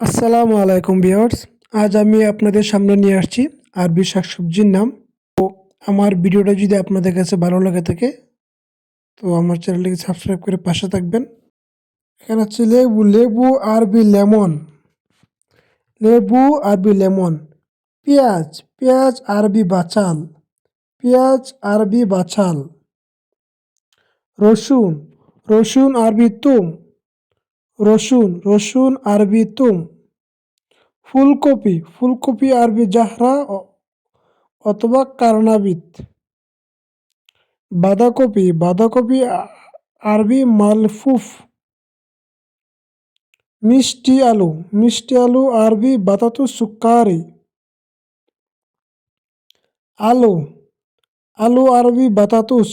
আসসালামু আলাইকুম ভিউয়ার্স। আজ আমি আপনাদের সামনে নিয়ে আসছি আরবি শাকসবজির নাম। তো আমার ভিডিওটা যদি আপনাদের কাছে ভালো লাগে থাকে, তো আমার চ্যানেলটিকে সাবস্ক্রাইব করে পাশে থাকবেন। এখানে হচ্ছে লেবু লেবু, আরবি লেমন। লেবু, আরবি লেমন। পেঁয়াজ পেঁয়াজ, আরবি বাচাল। পেঁয়াজ, আরবি বাচাল। রসুন রসুন, আরবি তুম। রসুন রসুন আরবি তুম। ফুলকপি ফুলকপি আরবি জাহরা অথবা কারনাবিত। বাঁধাকপি বাঁধাকপি আরবি মালফুফ। মিষ্টি আলু মিষ্টি আলু আরবি বাতাতু সুকারি আলু আলু আরবি বাতাতুস।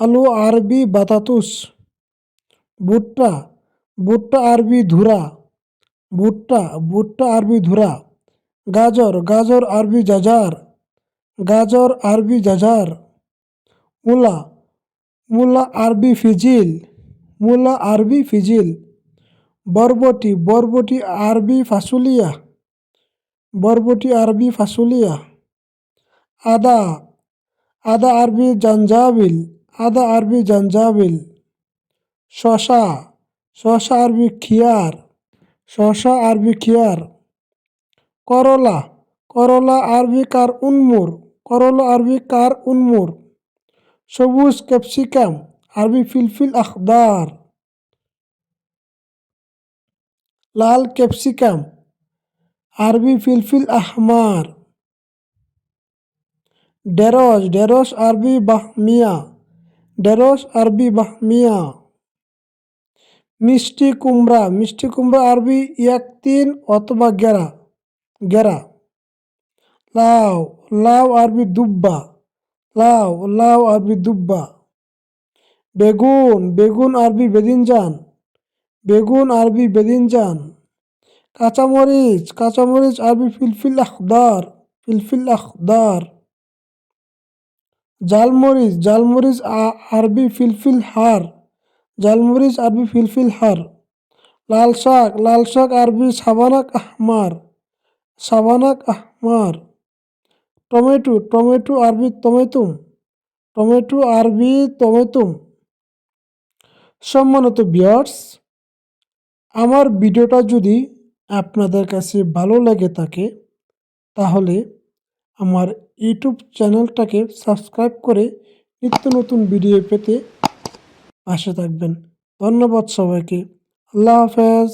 আলু আরবি বাতাতুস। ভুট্টা। ভুট্টা আরবি ধুরা ভুট্টা ভুট্টা আরবি ধুরা, গাজর গাজর আরবি জাজার, গাজর আরবি জাজার, মূলা মূলা আরবি ফিজিল, মূলা আরবি ফিজিল, বরবটি বরবটি আরবি ফাসুলিয়া, বরবটি আরবি ফাসুলিয়া, আদা আদা আরবি জঞ্জাবিল, আদা আরবি জঞ্জাবিল শশা শশা আরবি খিয়ার শশা আরবি খিয়ার করলা করলা আরবি কার উন্মুর, করলা আরবি কার উন্মুর, সবুজ ক্যাপসিকাম, আরবি ফিলফিল আখদার, লাল ক্যাপসিকাম, আরবি ফিলফিল আহমার, ঢেঁড়স ঢেঁড়স আরবি বাহমিয়া, ঢেঁড়স আরবি বাহমিয়া। মিষ্টি কুমড়া মিষ্টি কুমড়া আরবি ইয়াকতিন অথবা গেরা গেরা। লাউ লাউ আরবি দুব্বা, লাউ লাউ আরবি দুব্বা। বেগুন বেগুন আরবি বেদিনজান, বেগুন আরবি বেদিনজান। কাঁচামরিচ কাঁচামরিচ আরবি ফিলফিল আখদার ফিলফিল আখদার। জালমরিচ জালমরিচ আরবি ফিলফিল হার। জালমরিচ, আরবি ফিলফিল হার, লাল শাক লাল শাক, আরবি সাবানাক আহমার সাবানাক আহমার, টমেটো টমেটো, আরবি টমেতুম, টমেটো, আরবি টমেতুম। সম্মানিত বিয়ার্স আমার ভিডিওটা যদি আপনাদের কাছে ভালো লেগে থাকে, তাহলে আমার ইউটিউব চ্যানেলটাকে সাবস্ক্রাইব করে নিত্য নতুন ভিডিও পেতে পাশে থাকবেন। ধন্যবাদ সবাইকে। আল্লাহ হাফেজ।